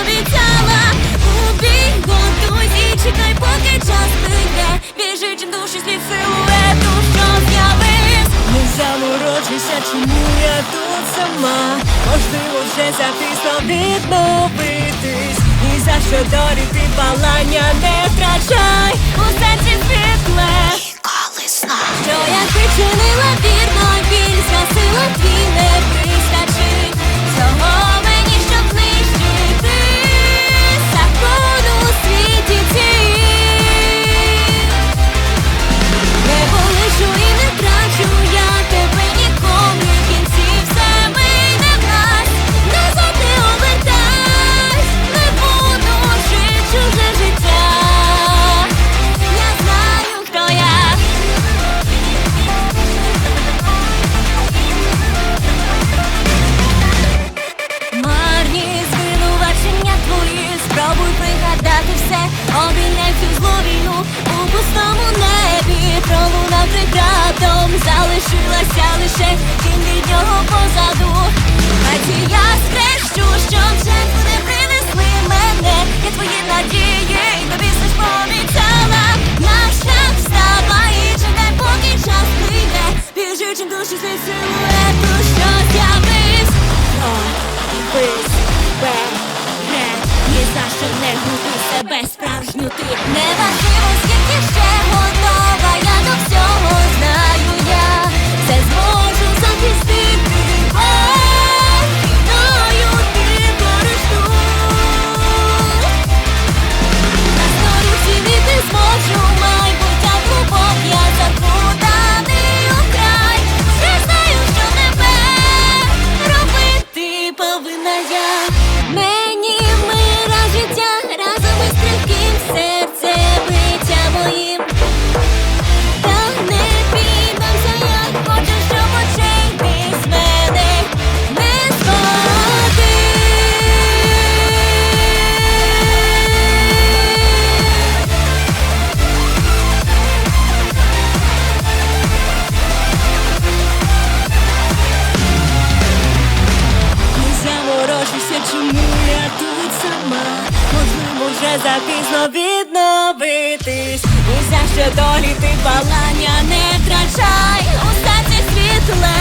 обіцяла. У бій готуйся і чекай, поки час прийде. Біжи, чим душі слів силуету, що з'явись Не заморочуйся, чому я тут сама? Можливо, вже затисло відновитись І за що долі ти палання не втрачай. У серці світле. Все, обійняй цю злу у пустому небі, пролунав преградом, залишилася лише тінь від нього позаду. Хаті я скрещу, щоб жертву не принесли мене, я твої надії, тобі все ж пообіцяла. Наш шлях встала і чекай, поки час прийде, біжи, чим душі зі силуету, себе справжню ти. Неважливо, чому я тут сама? Можливо, вже запізно відновитись. І за що долі ти палання не втрачай. У серці світле